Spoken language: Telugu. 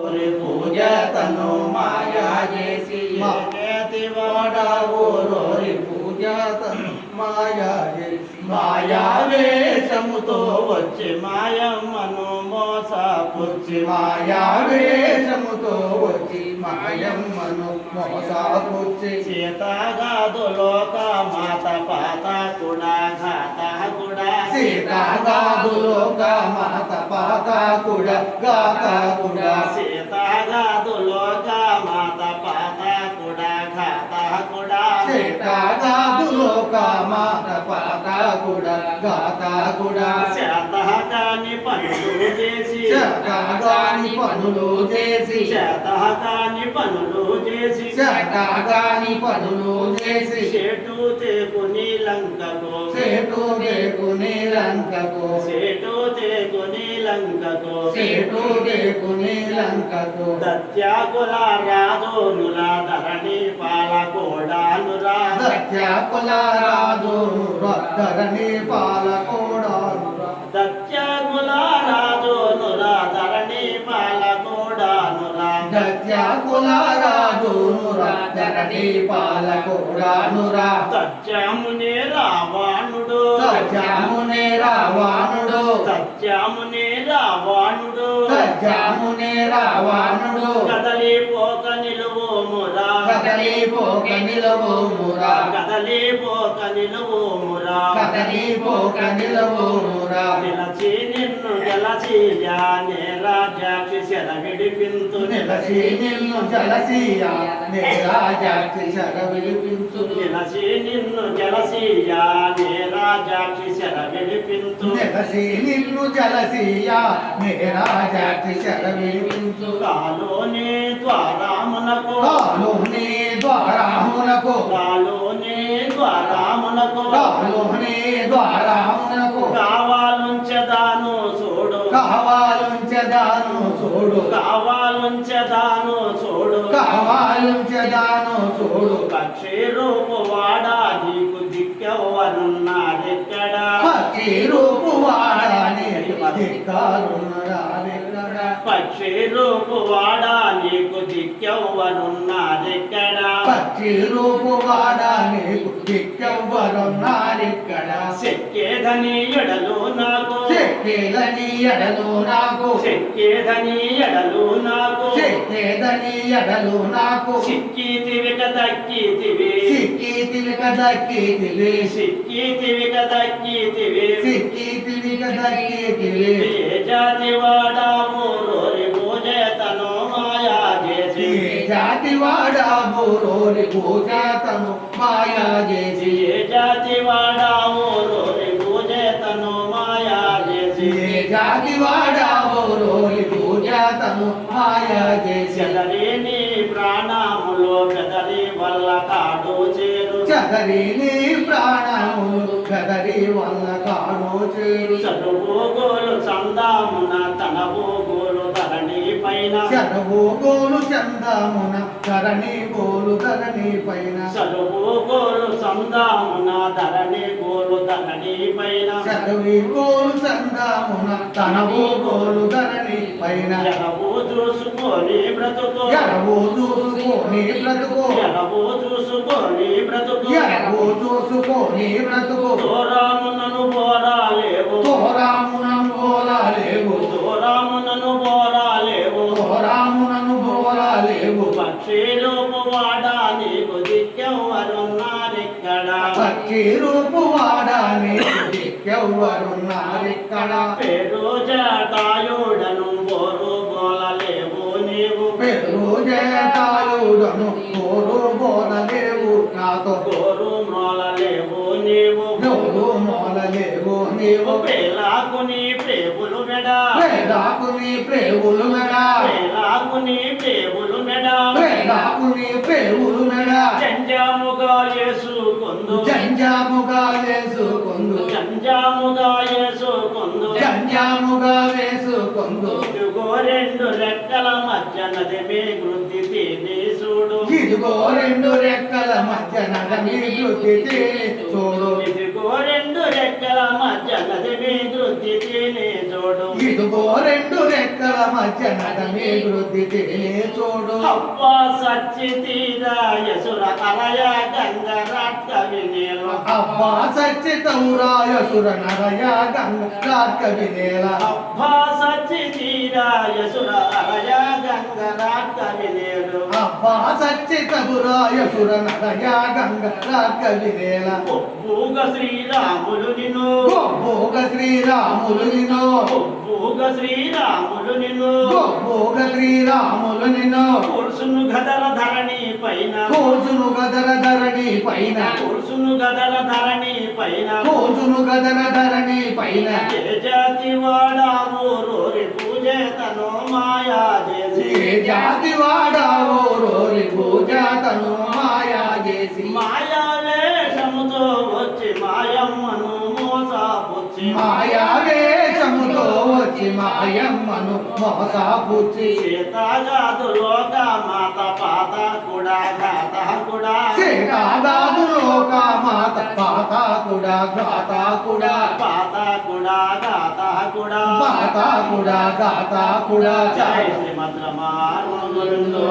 ఓరి పూజ తను మాయా చేసి మా. ఏటి వాడావు పూజ తను మాయా చేసి మాయా వేషముతో వచ్చి మాయమ్మను మోసపుచ్చి మాయా వేషముతో వచ్చి మాయమ్మను మోసపుచ్చి సీతాగాదులోక మాత పాత కూడా ఘాత కూడా సీతాగాదులోక మాత పాత కుడ గాత కుడ సీ మాత పాత కుడ గాత కుడ శాతకాని పనులు చేసి. శతగాని పనులు చేసి. శాతకాని పనులు చేసి. శతగాని పనులు చేసి చెటు తేకుని లంకకు సేటు దేకుని లంకకు చెటు తేకుని లంకకు సేటు దేకుని లంకకు దత్యాకుల రాజోనుల ధరణి పాలకోడానురా సత్యాకుల రాజు ధరణి పాలకోడాను దత్యాకుల రాజోనుల ధరణి పాలకోడానురా సత్యాకుల రాజు ధరణి పాలకోడానురా. సత్యమునే రావణుడు సత్యామునే రావణుడు సత్యమునే రావణుడు సత్యామునే రావణుడు కదలిపోక నిలువోమురా కదలిపోక నిలవోమురా కదలిపోక నిలువోమురా కదలిపోక నిలవోమురా నిలచి నిన్ను గెలచియానే రాజాక్షి శర విడిపింతు నిలసి నిన్ను జలసియా నే రాజాక్షి శర విలిపించు నిలచి నిన్ను గెలచియానే రాజాక్షి శర విడిపింతు నిలసి నిన్ను జలసియా నే రాజాక్షి శర విలిపించు కాలోనే ద్వారామునకు కాలోని ద్వారామునకు. ద్వారామునకు ద్వారామునకు. కావాలుంచదాను చూడు కావాలుంచదాను చూడు కావాలుంచదాను చూడు కావాలుంచదాను చూడు పక్షి రూపు వాడా నీకు దిక్కెవ్వరున్నారెక్కడ పక్షి రూపు వాడని ధిక్కారున్నారెక్కడ పక్షి రూపు వాడా నీకు దిక్కెవ్వరున్నారెక్కడ పక్షి రూపు వాడని ధిక్కెవ్వరున్నారెక్కడ చెక్కేదని ఎడలు నాకు. చెక్కేదని ఎడలు నాకు. చెక్కేదని ఎడలు నాకు. చెక్కేదని ఎడలు నాకు. సిక్కితివి దక్కితివి. సిక్కి తిలిక దక్కితివి. సిక్కితివి దక్కితివి. సిక్కి తిలిక దక్కితివి. ఏ జాతి వాడాము జాతి వాడాము రోరి పూజాతను మాయా చేసి. ఏ జాతి వాడాము రోరి పూజతను మాయా చేసి. ఏ జాతి వాడాము రోరి పూజాతను మాయా చేసి. చెదరేని ప్రాణములో పెదరి వల్ల కాడు చేరు. చదరి నీ ప్రాణములు కదరి వల్ల కాడో చేరు. చదువుగోలు చందామున తన ధరణి పైన. చదువు గోలు చందమున ధరణి గోలు ధరణి పైన. చదువుగోలు చందామున ధరణి గోలు ధరణి పైన. చదువి గోలు చందమున తనవు గోలు ధరణి పైన. ఎడవు చూసుకొని బ్రతుకు. ఎరవు చూసుకొని బ్రతుకు. ఎడవు చూసుకొని బ్రతుకు. ఎరవు చూసుకొని బ్రతుకు. దూరామునను బోరాలేవు తోరామునను ఎవ్వరున్నారిక్కడ పేరు జటాయుడను బోరు బోలలేవు నీవు. పెరు జటాయుడను కోరు బోలలేవు నాతో. గోరు మొలలేవు నీవు. నోరు మొలలేవు నీవు. పేలాకు నీ ప్రేములు మెడ. ప్రేదాకు నీ ప్రేవులు మెడా. పేలాకు నీ ప్రేములు మెడ. ప్రేదాకు నీ ప్రేవులు మెడా. జంజాముగా చేసుకొందు జంజాముగా వేసుకొందు జంజాముగా చేసుకొందు జంజాముగా వేసుకొందు ఇదిగో రెండు రెక్కల మధ్య నది మీ వృద్ధి తిని చూడు ఇదిగో రెండు రెక్కల మధ్య వృద్ధి తేలి చూడు ఇదిగో రెండు రెక్కల మధ్య చూడు ఇదిగో రెండు రెక్కల మధ్య నడమే వృద్ధి తేలే చూడు అబ్బా సచ్చి తీరా యసుర అలయ గంగ రక్త వినేలు అబ్బా సచ్చితౌరాయ సుర నరయ గంగ కవి నేల అబ్బా సచ్చి తీరా యసుర అలయ గంగ రక్త వినేలు అబ్బా సచ్చితపురాయ సుర నరయ గంగ కవి నేల ఒప్పుగ శ్రీరాములు నిన్ను. భోగ శ్రీరాములు నిను ఒప్పుగ శ్రీరాములు నిన్ను. భోగ శ్రీరాములు నిను పురుషును గదల ధరణి పైన. కోసును గదర ధరణి పైన. పురుషును గదల ధరణి పైన. కోసును గదర ధరణి పైన. ఏ జాతి వాడావు రోరి పూజ తను మాయా చేసి. ఏ జాతి వాడావో రోరి పూజ తను మాయా చేసి. మాయా వేషముతో వచ్చి మాయమ్మను మోసాపుచ్చి. మాయా వచ్చి మాయమ్మను మోసాపుచ్చి సీతాజాదు లోక మాత పాత కూడా ఘాత కూడా. సీతాదాదు లోక మాత పాత కూడా గాత కూడా. పాత కూడా ఘాత కూడా. పాత కూడా గాత కూడా. జై శ్రీమద్ రమానుజుందో